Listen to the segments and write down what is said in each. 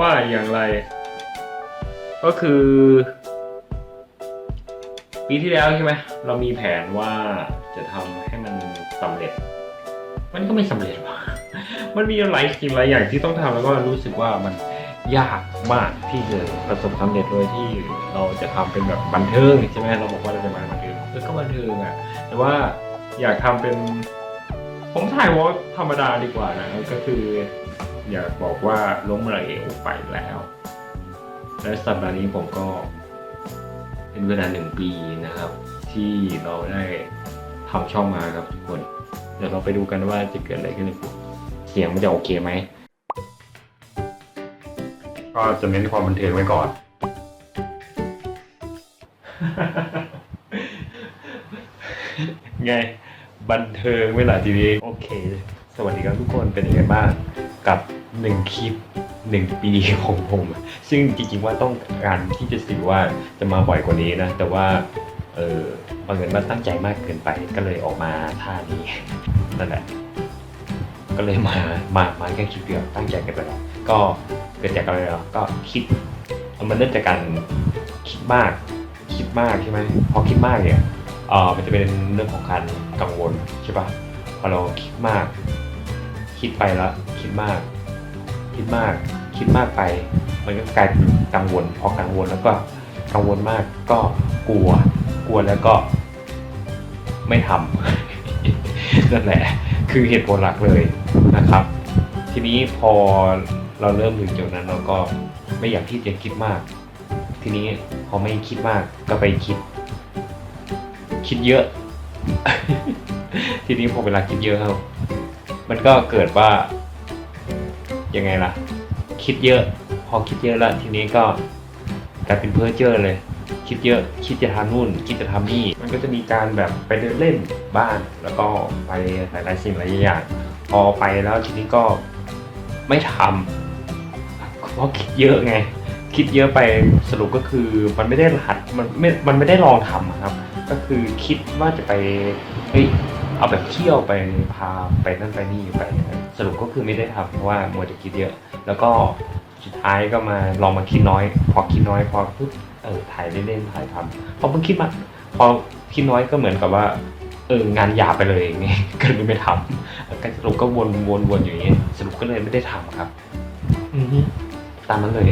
ว่าอย่างไร ก็คือ ปีที่แล้วใช่ไหมเรามีแผนว่าจะทำให้มันสำเร็จ มันก็ไม่สำเร็จว่ะมันมีหลายสิ่งหลายอย่างที่ต้องทำแล้วก็รู้สึกว่ามันยากมากที่จะประสบความสำเร็จโดยที่เราจะทำเป็นแบบบันเทิงใช่ไหมเราบอกว่าเราจะมาบันเทิงก็บันเทิงอะแต่ว่าอยากทำเป็น ผมถ่ายวอล์กธรรมดาดีกว่านะก็คือ อยากบอกว่าล้มเหลวไปแล้ว และสัปดาห์นี้ผมก็ เป็นเวลาหนึ่งปีนะครับ ที่เราได้ทำช่องมาครับทุกคน เดี๋ยวเราไปดูกันว่าจะเกิดอะไรขึ้นเสียงมันจะโอเคไหม ก็จะเน้นความบันเทิงไว้ก่อน ไง บันเทิงเวลาทีนี้โอเค สวัสดีครับทุกคนเป็นยังไงบ้างกับหนึ่งคลิปหนึ่งปีของผม ซึ่งจริงๆว่าต้องการที่จะสื่อว่าจะมาบ่อยกว่านี้นะ แต่ว่าเออบังเอิญว่าตั้งใจมากเกินไปก็เลยออกมาท่านี้นั่นแหละ ก็เลยมามามาแค่คลิปเดียวตั้งใจกันไปแล้วก็เกิดจากอะไรเหรอก็คิดมันเริ่มจากการคิดมาก คิดมากใช่ไหมพอคิดมากเนี่ย เออมันจะเป็นเรื่องของการกังวลใช่ปะพอเราคิดมาก คิดไปแล้วคิดมาก คิดมาก คิดมากไป มันก็กลายเป็นกังวลพอกังวลแล้วก็กังวลมากก็กลัว กลัวแล้วก็ไม่ทำนั่นแหละ คือเหตุผลหลักเลยนะครับ ทีนี้พอเราเริ่มถึงจุดนั้นเราก็ไม่อยากที่จะคิดมาก ทีนี้พอไม่คิดมากก็ไปคิด คิดเยอะ ทีนี้พอเวลาคิดเยอะครับ มันก็เกิดว่า ยังไงล่ะ คิดเยอะ พอคิดเยอะแล้ว ทีนี้ก็กลายเป็นเพ้อเจ้อเลย คิดเยอะคิดจะทำนู่น คิดจะทำนี่ มันก็จะมีการแบบไปเดินเล่นบ้าน แล้วก็ไปหลายๆสิ่งหลายอย่างพอไปแล้วทีนี้ก็ไม่ทำเพราะคิดเยอะไง คิดเยอะไปสรุปก็คือมันไม่ได้หัดมันไม่ มันไม่ได้ลองทำครับ ก็คือคิดว่าจะไปเฮ้ยเอาแบบเที่ยวไปพาไปนั่นไปนี่ไปสรุปก็คือไม่ได้ทำเพราะว่ามัวแต่คิดเยอะ แล้วก็สุดท้ายก็มาลองมาคิดน้อย พอคิดน้อยพอปุ๊บเออถ่ายเล่นๆถ่ายทำพอเพิ่งคิดมาพอคิดน้อยก็เหมือนกับว่าเอองานหยาบไปเลยอย่างเงี้ยก็เลยไม่ทำแล้วก็สรุปก็วนวนวนอยู่อย่างเงี้ยสรุปก็เลยไม่ได้ทำครับ อือฮึตามนั้นเลย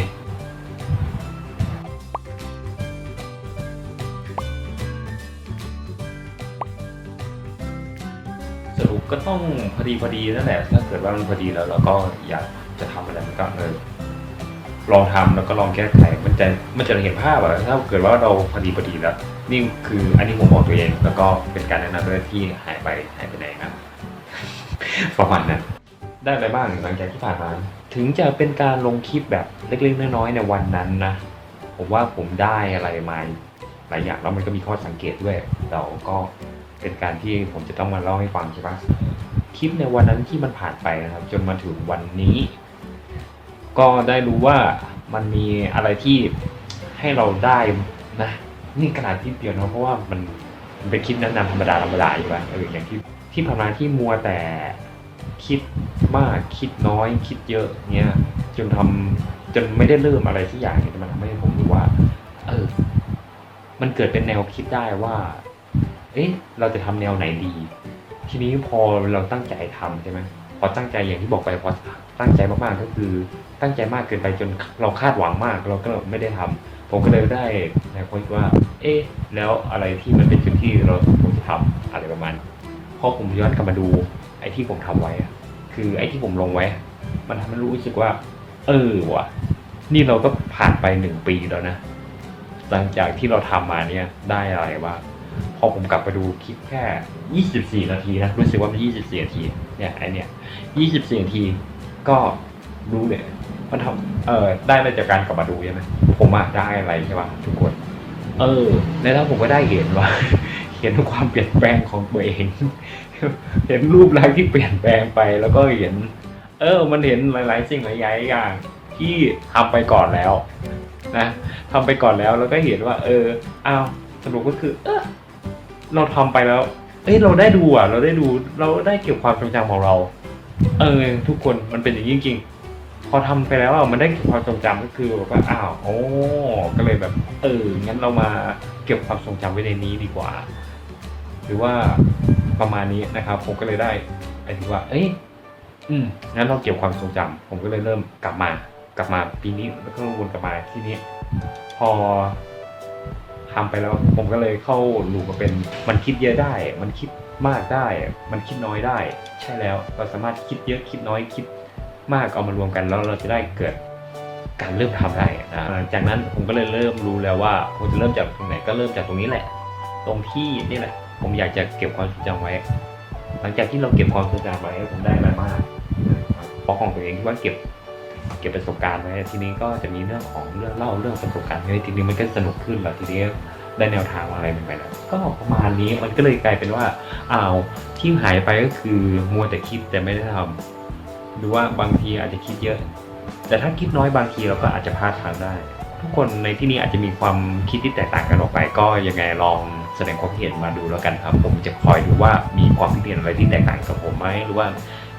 สรุปก็ต้องพอดีพอดีนั่นแหละ ถ้าเกิดว่ามันพอดีแล้วเราก็อยากจะทำอะไรมันก็เออลองทำแล้วก็ลองแก้ไขมันจะมันจะเห็นภาพอะถ้าเกิดว่าเราพอดีพอดีแล้วนี่คืออันนี้ผมบอกตัวเองแล้วก็เป็นการแนะนำด้วยที่หายไปหายไปไหนครับประมาณนั้นได้อะไรบ้างหลังจากที่ผ่านมาถึงจะเป็นการลงคลิปแบบเล็กๆน้อยๆในวันนั้นนะ ผมว่าผมได้อะไรมาหลายอย่างแล้วมันก็มีข้อสังเกตด้วย เราก็ เป็นการที่ผมจะต้องมาเล่าให้ฟังใช่ปะคลิปในวันนั้นที่มันผ่านไปนะครับ จนมาถึงวันนี้ ก็ได้รู้ว่ามันมีอะไรที่ให้เราได้นะนี่ขนาดที่เดียวนะเพราะว่ามันมันเป็นคลิปแนะนำธรรมดาธรรมดาอยู่ป่ะเอออย่างที่ที่ผ่านมาที่มัวแต่คิดมากคิดน้อยคิดเยอะเงี้ยจนทำจนไม่ได้เริ่มอะไรที่อย่างเนี่ยมันทำให้ผมรู้ว่า เออ มันเกิดเป็นแนวคิดได้ว่า อ๊ะ เราจะทำแนวไหนดี ทีนี้พอเราตั้งใจทำใช่ไหมพอตั้งใจอย่างที่บอกไปพอตั้งใจมากๆก็คือ ตั้งใจมากเกินไปจนเราคาดหวังมาก เราก็ไม่ได้ทำผมก็เลยได้แนคิดว่า เอ๊ะ แล้วอะไรที่มันเป็นจุดที่เราควรจะทำอะไรประมาณนี้พอผมย้อนกลับมาดูไอ้ที่ผมทำไว้คือไอ้ที่ผมลงไว้ มันทำให้รู้สึกว่า เออว่ะ นี่เราก็ผ่านไปหนึ่งปีแล้วนะหลังจากที่เราทำมาเนี่ยได้อะไรบ้าง พอผมกลับไปดูคลิปแค่ 24 นาทีนะรู้สึกว่ามัน24 นาทีเนี่ยไอเนี่ย 24 นาทีก็รู้เลยมันทำเออได้มาจากการกลับมาดูใช่ไหมผมอะได้อะไรใช่ป่ะทุกคน เออ แล้วผมก็ได้เห็นว่า เห็นความเปลี่ยนแปลงของตัวเอง เห็นรูปลักษณ์ที่เปลี่ยนแปลงไปแล้วก็เห็น เออ มันเห็นหลาย ๆ สิ่งหลายๆอย่าง ที่ทำไปก่อนแล้ว นะทำไปก่อนแล้วแล้วก็เห็นว่า เอออ้าว สรุปก็คือ เออเราทำไปแล้ว เอ้ยเราได้ดูอะ เราได้ดู เราได้เก็บความทรงจำของเรา เออ ทุกคนมันเป็นอย่างนี้จริงๆพอทำไปแล้วมันได้เก็บความทรงจำก็คือแบบว่าอ้าวโอ้ก็เลยแบบ เอองั้นเรามาเก็บความทรงจำไว้ในนี้ดีกว่า หรือว่าประมาณนี้นะครับ ผมก็เลยได้ไอ้ที่ว่า เอ้ยอืมงั้นเราเก็บความทรงจำผมก็เลยเริ่มกลับมากลับมาปีนี้แล้วก็วนกลับมาที่นี้ พอ ทำไปแล้วผมก็เลยเข้าลูปมาเป็นมันคิดเยอะได้ มันคิดมากได้ มันคิดน้อยได้ ใช่แล้วเราสามารถคิดเยอะคิดน้อยคิดมากเอามารวมกันแล้วเราจะได้เกิดการเริ่มทำได้นะจากนั้นผมก็เลยเริ่มรู้แล้วว่าผมจะเริ่มจากตรงไหนก็เริ่มจากตรงนี้แหละ ตรงที่นี่แหละ ผมอยากจะเก็บความทรงจำไว้ หลังจากที่เราเก็บความทรงจำไว้ผมได้อะไรมากเพราะของตัวเองที่ว่าเก็บ เก็บประสบการณ์ไว้ทีนี้ก็จะมีเรื่องของเรื่องเล่าเรื่องประสบการณ์เฮ้ทีนี้มันก็สนุกขึ้นแล้วทีนี้ได้แนวทางอะไรใหม่ๆแล้วก็ประมาณนี้มันก็เลยกลายเป็นว่าอ้าวที่หายไปก็คือมัวแต่คิดแต่ไม่ได้ทำหรือว่าบางทีอาจจะคิดเยอะ แต่ถ้าคิดน้อยบางทีเราก็อาจจะพลาดทางได้ ทุกคนในที่นี้อาจจะมีความคิดที่แตกต่างกันออกไป ก็ยังไงลองแสดงความคิดเห็นมาดูแล้วกันครับ ผมจะคอยดูว่ามีความคิดเห็นอะไรที่แตกต่างกับผมไหมหรือว่า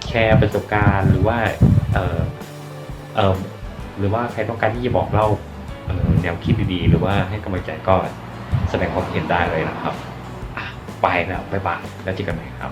แชร์ประสบการณ์หรือว่าเออเออ หรือว่าใครต้องการที่จะบอกเล่าแนวคิดดีๆ หรือว่าให้กำลังใจก็แสดงความคิดเห็นได้เลยนะครับไปแล้วบ๊ายบายแล้วเจอกันใหม่ครับ